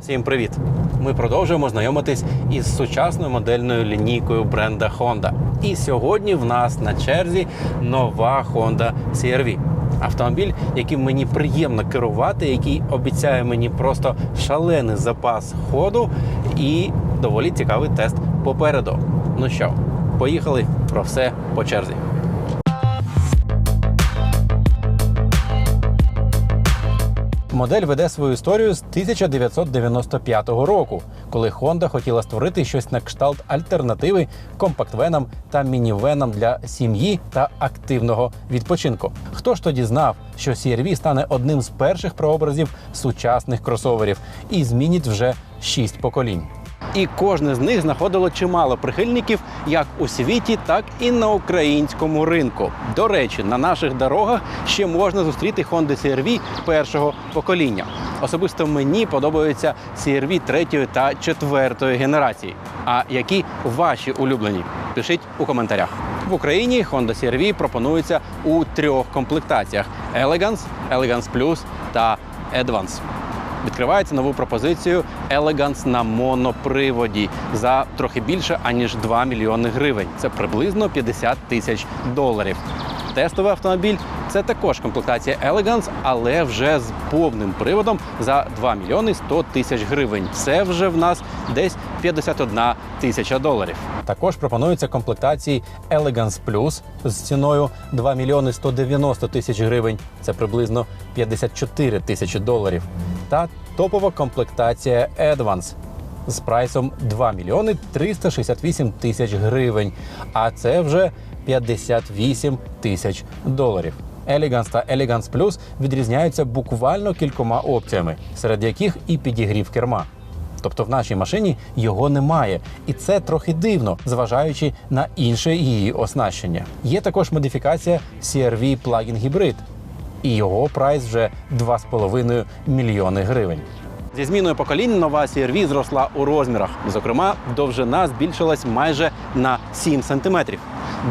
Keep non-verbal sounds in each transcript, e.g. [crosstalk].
Всім привіт! Ми продовжуємо знайомитись із сучасною модельною лінійкою бренда Honda. І сьогодні в нас на черзі нова Honda CR-V. Автомобіль, яким мені приємно керувати, який обіцяє мені просто шалений запас ходу і доволі цікавий тест попереду. Ну що, поїхали про все по черзі. Модель веде свою історію з 1995 року, коли Honda хотіла створити щось на кшталт альтернативи компактвенам та мінівенам для сім'ї та активного відпочинку. Хто ж тоді знав, що CR-V стане одним з перших прообразів сучасних кросоверів і змінить вже шість поколінь. І кожне з них знаходило чимало прихильників як у світі, так і на українському ринку. До речі, на наших дорогах ще можна зустріти Honda CR-V першого покоління. Особисто мені подобаються CR-V третьої та четвертої генерації. А які ваші улюблені? Пишіть у коментарях. В Україні Honda CR-V пропонується у трьох комплектаціях: Elegance, Elegance Plus та Advance відкривається нову пропозицію Елеганс на моноприводі за трохи більше аніж 2 мільйони гривень. Це приблизно 50 тисяч доларів. Тестовий автомобіль це також комплектація Elegance, але вже з повним приводом за 2 мільйони 100 тисяч гривень. Це вже в нас десь 51 тисяча доларів. Також пропонуються комплектації Elegance Plus з ціною 2 мільйони 190 тисяч гривень. Це приблизно 54 тисячі доларів. Та топова комплектація Advance з прайсом 2 мільйони 368 тисяч гривень. А це вже 58 тисяч доларів. Elegance та Elegance Plus відрізняються буквально кількома опціями, серед яких і підігрів керма. Тобто в нашій машині його немає, і це трохи дивно, зважаючи на інше її оснащення. Є також модифікація CR-V Plug-in Hybrid, і його прайс вже 2,5 мільйони гривень. Зі зміною поколінь нова CR-V зросла у розмірах. Зокрема, довжина збільшилась майже на 7 сантиметрів.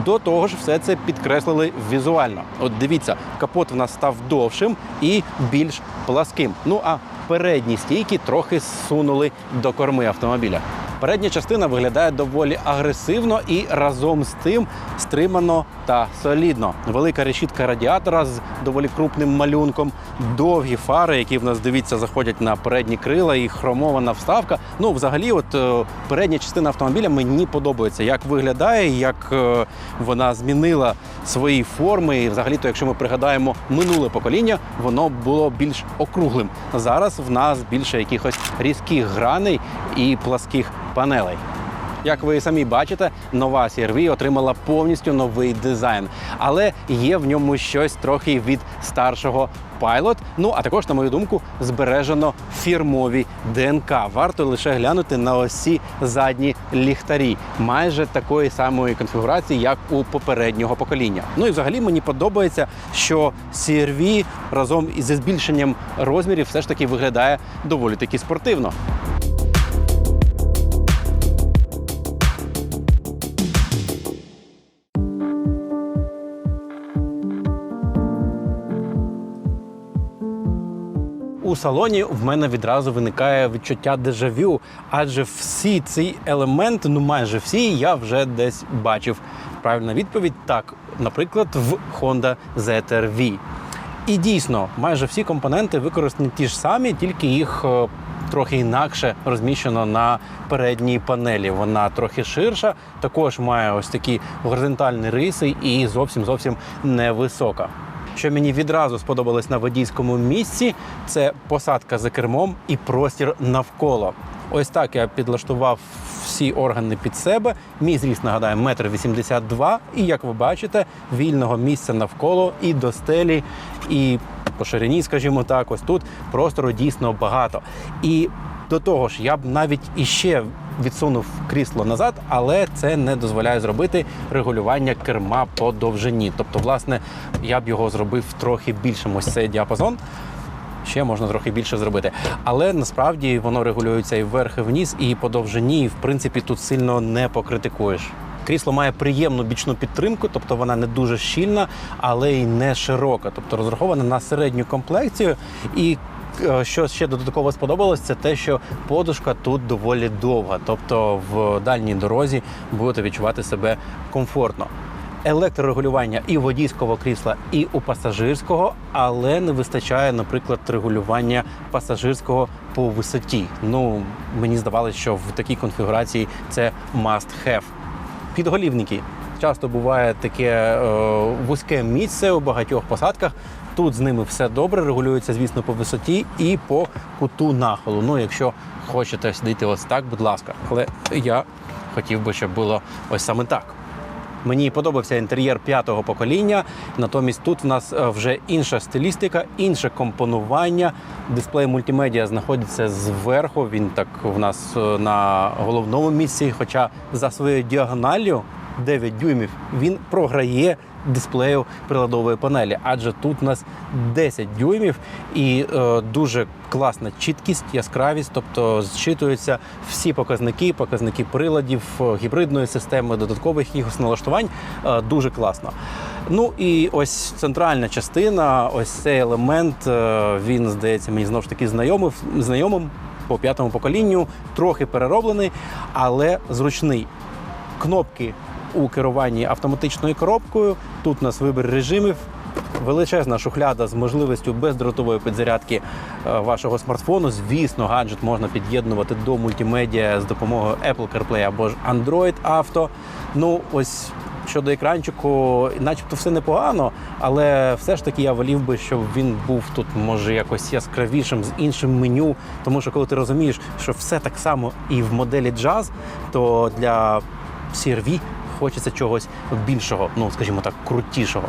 До того ж, все це підкреслили візуально. От дивіться, капот в нас став довшим і більш пласким. Ну а передні стійки трохи зсунули до корми автомобіля. Передня частина виглядає доволі агресивно і разом з тим стримано та солідно. Велика решітка радіатора з доволі крупним малюнком, довгі фари, які в нас дивіться, заходять на передні крила, і хромована вставка. Ну, взагалі, от е, передня частина автомобіля мені подобається, як виглядає, як е, вона змінила свої форми. І взагалі, то якщо ми пригадаємо минуле покоління, воно було більш округлим. Зараз в нас більше якихось різких граней і пласких панелей. Як ви самі бачите, нова CR-V отримала повністю новий дизайн, але є в ньому щось трохи від старшого Pilot. Ну а також, на мою думку, збережено фірмові ДНК. Варто лише глянути на ось ці задні ліхтарі, майже такої самої конфігурації, як у попереднього покоління. Ну і взагалі мені подобається, що CR-V разом із збільшенням розмірів все ж таки виглядає доволі таки спортивно. Салоні в мене відразу виникає відчуття дежавю, адже всі ці елементи, ну майже всі, я вже десь бачив. Правильна відповідь так, наприклад, в Honda ZR-V. І дійсно, майже всі компоненти використані ті ж самі, тільки їх е, трохи інакше розміщено на передній панелі. Вона трохи ширша, також має ось такі горизонтальні риси і зовсім зовсім невисока. Що мені відразу сподобалось на водійському місці, це посадка за кермом і простір навколо. Ось так я підлаштував всі органи під себе. Мій зріст, нагадаю, метр вісімдесят два. І як ви бачите, вільного місця навколо і до стелі, і по ширині, скажімо так, ось тут простору дійсно багато. І до того ж, я б навіть іще відсунув крісло назад, але це не дозволяє зробити регулювання керма по довжині. Тобто, власне, я б його зробив трохи більшим. Ось цей діапазон. Ще можна трохи більше зробити. Але насправді воно регулюється і вверх, і вниз, і по довжині, і в принципі тут сильно не покритикуєш. Крісло має приємну бічну підтримку, тобто вона не дуже щільна, але й не широка, тобто розрахована на середню комплекцію. І Що ще додатково сподобалось, це те, що подушка тут доволі довга, тобто в дальній дорозі будете відчувати себе комфортно. Електрорегулювання і водійського крісла, і у пасажирського, але не вистачає, наприклад, регулювання пасажирського по висоті. Ну мені здавалося, що в такій конфігурації це must have. Підголівники. Часто буває таке е, вузьке місце у багатьох посадках. Тут з ними все добре, регулюється, звісно, по висоті і по куту нахилу. Ну, якщо хочете сидіти ось так, будь ласка. Але я хотів би, щоб було ось саме так. Мені подобався інтер'єр п'ятого покоління. Натомість тут в нас е, вже інша стилістика, інше компонування. Дисплей мультимедіа знаходиться зверху. Він так в нас е, на головному місці. Хоча за своєю діагоналлю 9 дюймів він програє дисплею приладової панелі, адже тут у нас 10 дюймів і е, дуже класна чіткість, яскравість, тобто зчитуються всі показники, показники приладів, е, гібридної системи, додаткових якихось налаштувань. Е, дуже класно. Ну і ось центральна частина, ось цей елемент, е, він здається мені знову ж таки знайомий, знайомим по п'ятому поколінню, трохи перероблений, але зручний. Кнопки у керуванні автоматичною коробкою. Тут у нас вибір режимів. Величезна шухляда з можливістю бездротової підзарядки е, вашого смартфону. Звісно, гаджет можна під'єднувати до мультимедіа з допомогою Apple CarPlay або ж Android Auto. Ну, ось щодо екранчику, начебто все непогано, але все ж таки я волів би, щоб він був тут, може, якось яскравішим з іншим меню. Тому що коли ти розумієш, що все так само і в моделі Jazz, то для CR-V хочеться чогось більшого, ну скажімо так, крутішого.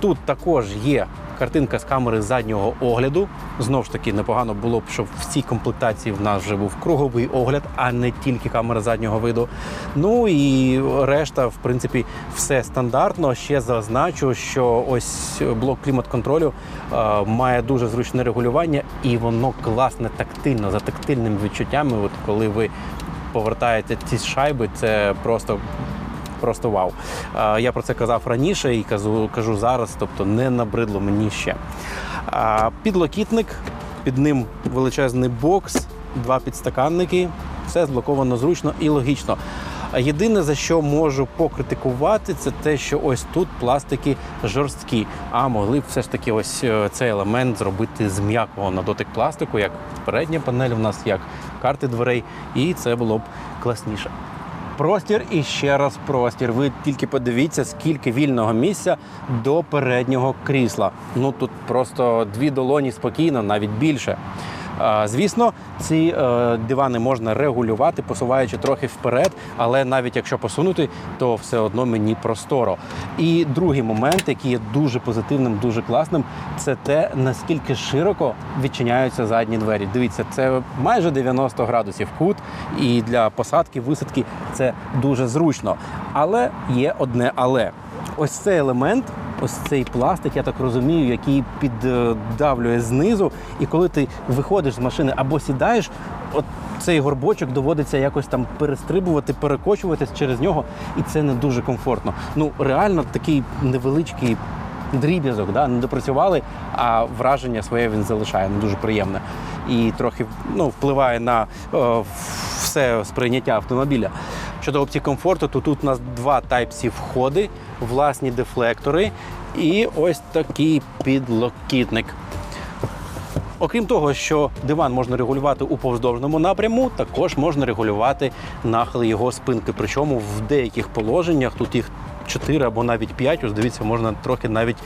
Тут також є картинка з камери заднього огляду. Знову ж таки, непогано було б, щоб в цій комплектації в нас вже був круговий огляд, а не тільки камера заднього виду. Ну і решта, в принципі, все стандартно. Ще зазначу, що ось блок клімат-контролю е, має дуже зручне регулювання, і воно класне тактильно, за тактильними відчуттями. От коли ви повертаєте ці шайби, це просто Просто вау. Я про це казав раніше і кажу, кажу зараз, тобто не набридло мені ще. Підлокітник, під ним величезний бокс, два підстаканники. Все зблоковано зручно і логічно. Єдине, за що можу покритикувати, це те, що ось тут пластики жорсткі. А могли б все ж таки ось е, цей елемент зробити з м'якого на дотик пластику, як передня панель у нас, як карти дверей, і це було б класніше. Простір і ще раз простір. Ви тільки подивіться, скільки вільного місця до переднього крісла. Ну тут просто дві долоні спокійно, навіть більше. Звісно, ці е, дивани можна регулювати, посуваючи трохи вперед, але навіть якщо посунути, то все одно мені просторо. І другий момент, який є дуже позитивним, дуже класним, це те, наскільки широко відчиняються задні двері. Дивіться, це майже 90 градусів кут, і для посадки, висадки це дуже зручно. Але є одне але. Ось цей елемент, ось цей пластик, я так розумію, який піддавлює знизу. І коли ти виходиш з машини або сідаєш, от цей горбочок доводиться якось там перестрибувати, перекочуватись через нього, і це не дуже комфортно. Ну реально такий невеличкий. Дріб'язок, да, не допрацювали, а враження своє він залишає не дуже приємне і трохи ну, впливає на е, все сприйняття автомобіля. Щодо опції комфорту, то тут у нас два Type-C входи, власні дефлектори і ось такий підлокітник. Окрім того, що диван можна регулювати у повздовжному напряму, також можна регулювати нахил його спинки. Причому в деяких положеннях тут їх 4 або навіть 5, ось дивіться, можна трохи навіть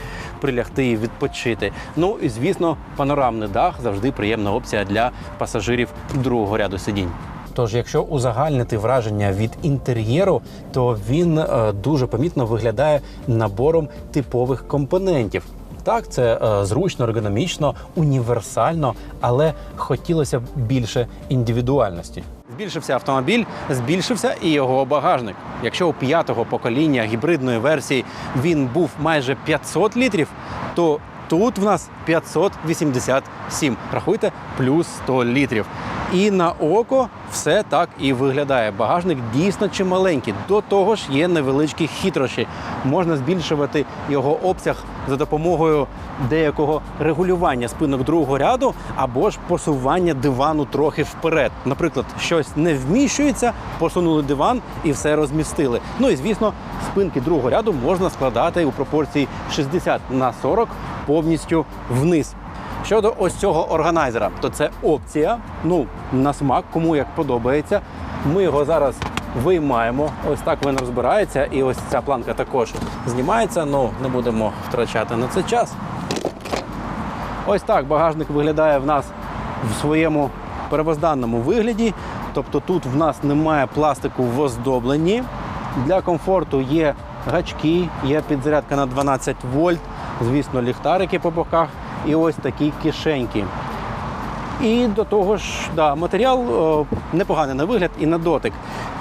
прилягти і відпочити. Ну і звісно, панорамний дах завжди приємна опція для пасажирів другого ряду сидінь. Тож, якщо узагальнити враження від інтер'єру, то він е, дуже помітно виглядає набором типових компонентів. Так, це е, зручно, ергономічно, універсально, але хотілося б більше індивідуальності. Збільшився автомобіль, збільшився і його багажник. Якщо у п'ятого покоління гібридної версії він був майже 500 літрів, то тут в нас 587. Рахуйте, плюс 100 літрів. І на око все так і виглядає. Багажник дійсно чималенький. До того ж, є невеличкі хитрощі. Можна збільшувати його обсяг за допомогою деякого регулювання спинок другого ряду або ж посування дивану трохи вперед. Наприклад, щось не вміщується, посунули диван і все розмістили. Ну і звісно, спинки другого ряду можна складати у пропорції 60 на 40 повністю вниз. Щодо ось цього органайзера, то це опція. Ну, на смак, кому як подобається. Ми його зараз виймаємо. Ось так він розбирається, і ось ця планка також знімається. Ну, не будемо втрачати на це час. Ось так багажник виглядає в нас в своєму первозданному вигляді. Тобто тут в нас немає пластику в оздобленні. Для комфорту є гачки, є підзарядка на 12 вольт, звісно, ліхтарики по боках і ось такі кишеньки. І до того ж, да, матеріал о, непоганий на вигляд і на дотик.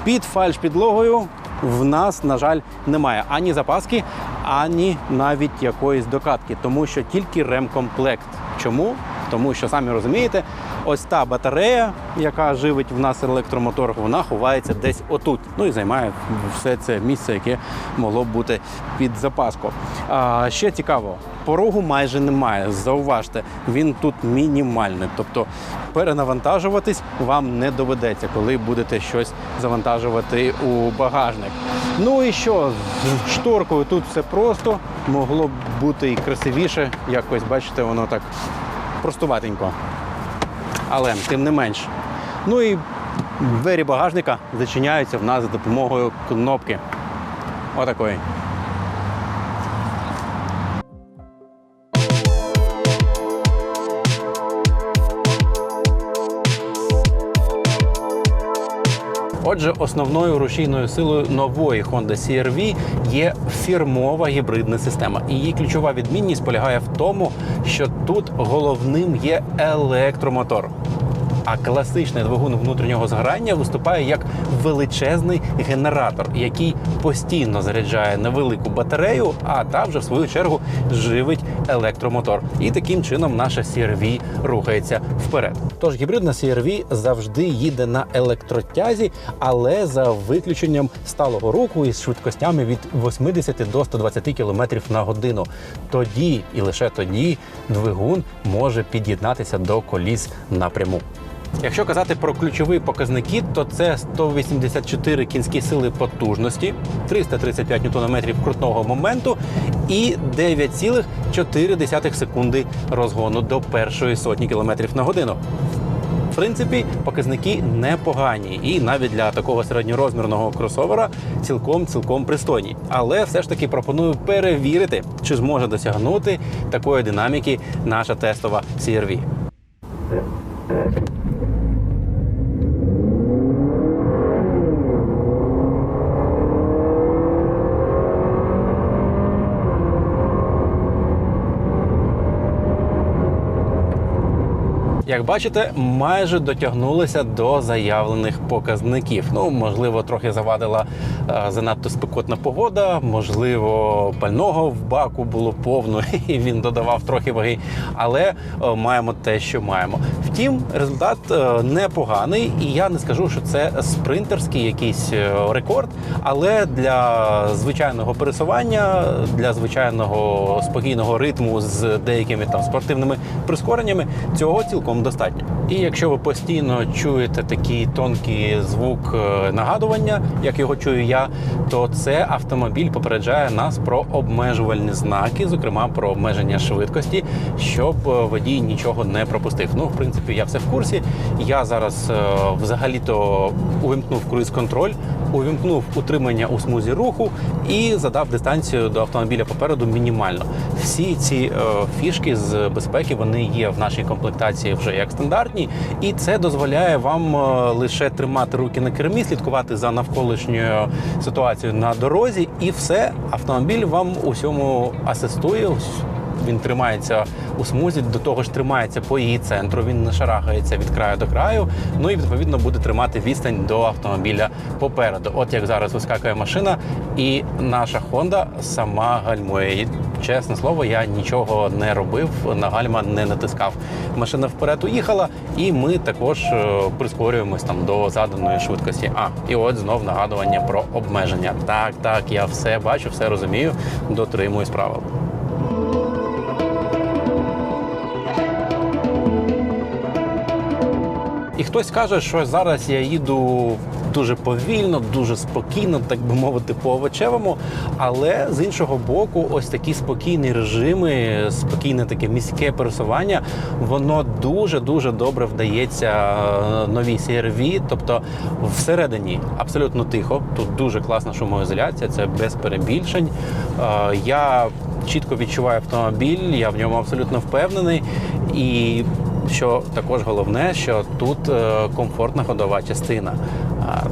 Під фальш підлогою в нас, на жаль, немає ані запаски, ані навіть якоїсь докатки, тому що тільки ремкомплект. Чому? Тому що самі розумієте, ось та батарея, яка живить в нас електромотор, вона ховається десь отут. Ну і займає все це місце, яке могло б бути під запаску. А, ще цікаво, порогу майже немає. Зауважте, він тут мінімальний. Тобто перенавантажуватись вам не доведеться, коли будете щось завантажувати у багажник. Ну і що, з шторкою тут все просто, могло б бути і красивіше. Якось бачите, воно так простуватенько. Але тим не менш. Ну і двері багажника зачиняються в нас за допомогою кнопки. Отакої. Отже, основною рушійною силою нової Honda CR-V є фірмова гібридна система. І її ключова відмінність полягає в тому, що тут головним є електромотор. А класичний двигун внутрішнього згорання виступає як величезний генератор, який постійно заряджає невелику батарею, а та вже в свою чергу живить електромотор. І таким чином наша CR-V рухається вперед. Тож гібридна CR-V завжди їде на електротязі, але за виключенням сталого руху із швидкостями від 80 до 120 км на годину. Тоді і лише тоді двигун може під'єднатися до коліс напряму. Якщо казати про ключові показники, то це 184 кінські сили потужності, 335 Нм крутного моменту і 9,4 секунди розгону до першої сотні кілометрів на годину. В принципі, показники непогані, і навіть для такого середньорозмірного кросовера цілком цілком пристойні. Але все ж таки пропоную перевірити, чи зможе досягнути такої динаміки наша тестова CR-V. Як бачите, майже дотягнулися до заявлених показників. Ну, можливо, трохи завадила е, занадто спекотна погода, можливо, пального в баку було повно, [laughs] і він додавав трохи ваги. Але е, маємо те, що маємо. Втім, результат е, непоганий, і я не скажу, що це спринтерський якийсь е, рекорд. Але для звичайного пересування, для звичайного спокійного ритму з деякими там спортивними прискореннями, цього цілком достатньо. І якщо ви постійно чуєте такий тонкий звук е, нагадування, як його чую я, то це автомобіль попереджає нас про обмежувальні знаки, зокрема про обмеження швидкості, щоб водій нічого не пропустив. Ну, в принципі, я все в курсі. Я зараз е, взагалі-то увімкнув круїз-контроль, увімкнув утримання у смузі руху і задав дистанцію до автомобіля попереду мінімально. Всі ці е, фішки з безпеки вони є в нашій комплектації вже як стандартні, і це дозволяє вам е, лише тримати руки на кермі, слідкувати за навколишньою ситуацією на дорозі, і все автомобіль вам усьому асистує. Він тримається у смузі, до того ж тримається по її центру. Він не шарахається від краю до краю. Ну і відповідно буде тримати відстань до автомобіля попереду. От як зараз вискакує машина, і наша Honda сама гальмує. чесне слово, я нічого не робив, на гальма не натискав. Машина вперед уїхала, і ми також е, прискорюємось там до заданої швидкості. А і от знов нагадування про обмеження. Так, так, я все бачу, все розумію, дотримуюсь правил. І хтось каже, що зараз я їду дуже повільно, дуже спокійно, так би мовити, по овочевому. Але з іншого боку, ось такі спокійні режими, спокійне таке міське пересування, воно дуже дуже добре вдається е, новій CR-V. Тобто всередині абсолютно тихо. Тут дуже класна шумоізоляція, це без перебільшень. Е, Я чітко відчуваю автомобіль, я в ньому абсолютно впевнений. І що також головне, що тут е, комфортна ходова частина.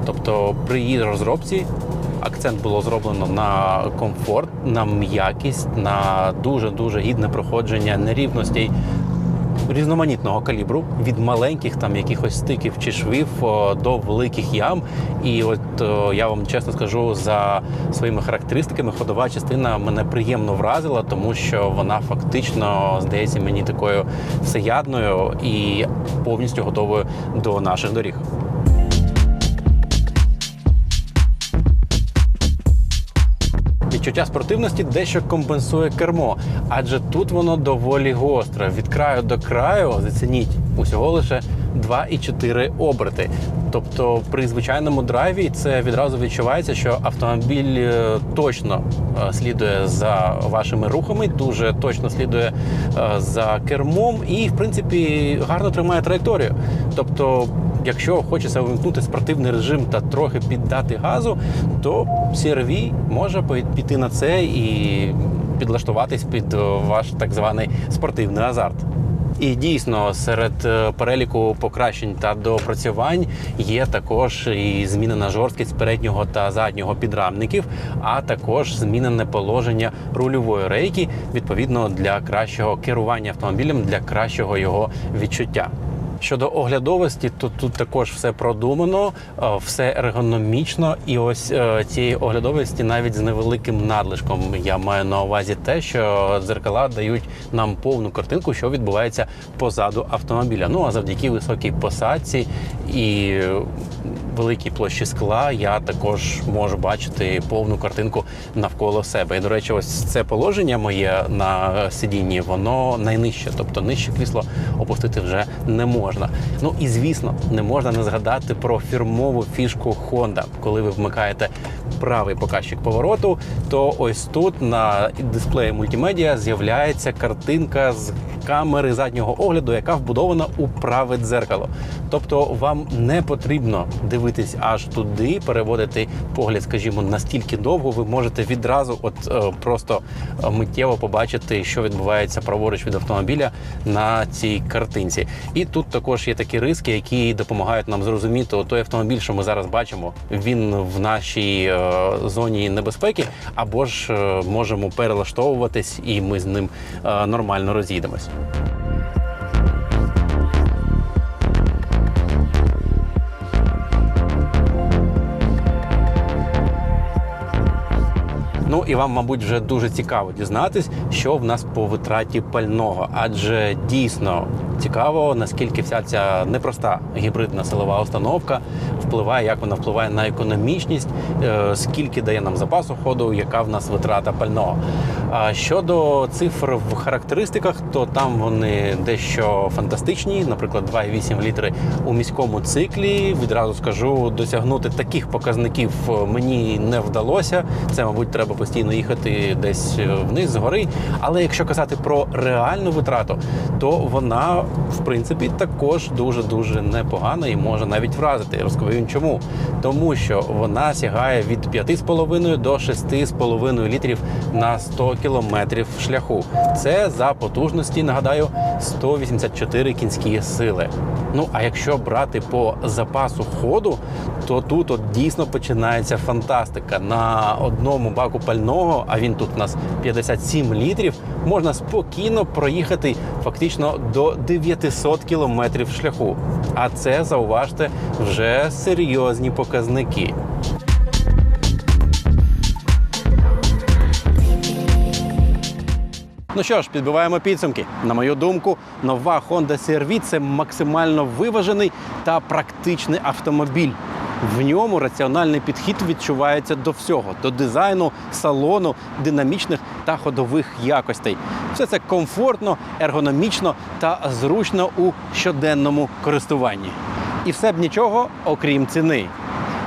Тобто при її розробці акцент було зроблено на комфорт, на м'якість, на дуже дуже гідне проходження нерівностей. Різноманітного калібру від маленьких там якихось стиків чи швів до великих ям. І от я вам чесно скажу за своїми характеристиками, ходова частина мене приємно вразила, тому що вона фактично здається мені такою всеядною і повністю готовою до наших доріг. Відчуття спортивності дещо компенсує кермо, адже тут воно доволі гостре. Від краю до краю, зацініть, усього лише 2,4 оберти. Тобто при звичайному драйві це відразу відчувається, що автомобіль е, точно е, слідує за вашими рухами, дуже точно слідує е, за кермом і, в принципі, гарно тримає траєкторію. Тобто, якщо хочеться вимкнути спортивний режим та трохи піддати газу, то CR-V може піти на це і підлаштуватись під ваш так званий спортивний азарт. І дійсно серед е, переліку покращень та доопрацювань є також і змінена жорсткість переднього та заднього підрамників, а також змінене положення рульової рейки відповідно для кращого керування автомобілем, для кращого його відчуття. Щодо оглядовості, то тут також все продумано, е, все ергономічно, і ось е, цієї оглядовості навіть з невеликим надлишком. Я маю на увазі те, що дзеркала дають нам повну картинку, що відбувається позаду автомобіля. Ну а завдяки високій посадці і великій площі скла я також можу бачити повну картинку навколо себе. І до речі, ось це положення моє на сидінні, воно найнижче, тобто нижче крісло опустити вже не можна. Ну і звісно, не можна не згадати про фірмову фішку Honda. Коли ви вмикаєте правий показчик повороту, то ось тут на дисплеї мультимедіа з'являється картинка з камери заднього огляду, яка вбудована у праве дзеркало. Тобто вам не потрібно дивитись аж туди, переводити погляд, скажімо, настільки довго, ви можете відразу, от е, просто миттєво побачити, що відбувається праворуч від автомобіля на цій картинці. І тут також є такі риски, які допомагають нам зрозуміти, той автомобіль, що ми зараз бачимо, він в нашій е, зоні небезпеки, або ж е, можемо перелаштовуватись, і ми з ним е, нормально роз'їдемось. Ну і вам, мабуть, вже дуже цікаво дізнатись, що в нас по витраті пального, адже дійсно цікаво, наскільки вся ця непроста гібридна силова установка впливає, як вона впливає на економічність, е, скільки дає нам запасу ходу, яка в нас витрата пального. А щодо цифр в характеристиках, то там вони дещо фантастичні. Наприклад, 2,8 літри у міському циклі. Відразу скажу, досягнути таких показників мені не вдалося. Це, мабуть, треба постійно їхати десь вниз згори. Але якщо казати про реальну витрату, то вона в принципі також дуже дуже непогана і може навіть вразити. Розповім чому. Тому що вона сягає від 5,5 до 6,5 літрів на 100 кілометрів шляху. Це за потужності, нагадаю, 184 кінські сили. Ну а якщо брати по запасу ходу, то тут от дійсно починається фантастика. На одному баку пального, а він тут у нас 57 літрів, можна спокійно проїхати фактично до 900 кілометрів шляху. А це зауважте вже серйозні показники. Ну що ж, підбиваємо підсумки. На мою думку, нова Honda CR-V – це максимально виважений та практичний автомобіль. В ньому раціональний підхід відчувається до всього: до дизайну, салону, динамічних та ходових якостей. Все це комфортно, ергономічно та зручно у щоденному користуванні. І все б нічого, окрім ціни.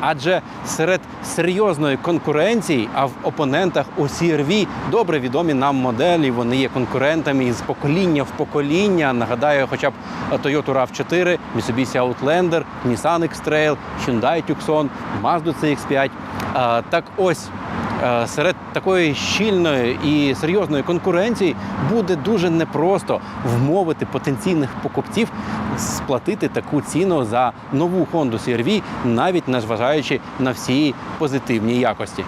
Адже серед серйозної конкуренції, а в опонентах у CR-V добре відомі нам моделі. Вони є конкурентами із покоління в покоління. Нагадаю, хоча б Toyota RAV4, Mitsubishi Outlander, Nissan X-Trail, Hyundai Tucson, Mazda CX-5. А, Так ось серед такої щільної і серйозної конкуренції буде дуже непросто вмовити потенційних покупців сплатити таку ціну за нову Honda CR-V, навіть незважаючи на всі позитивні якості.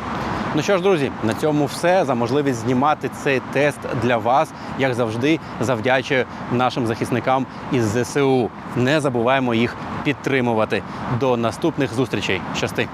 Ну що ж, друзі, на цьому все за можливість знімати цей тест для вас, як завжди, завдячую нашим захисникам із ЗСУ. Не забуваємо їх підтримувати. До наступних зустрічей. Щасти!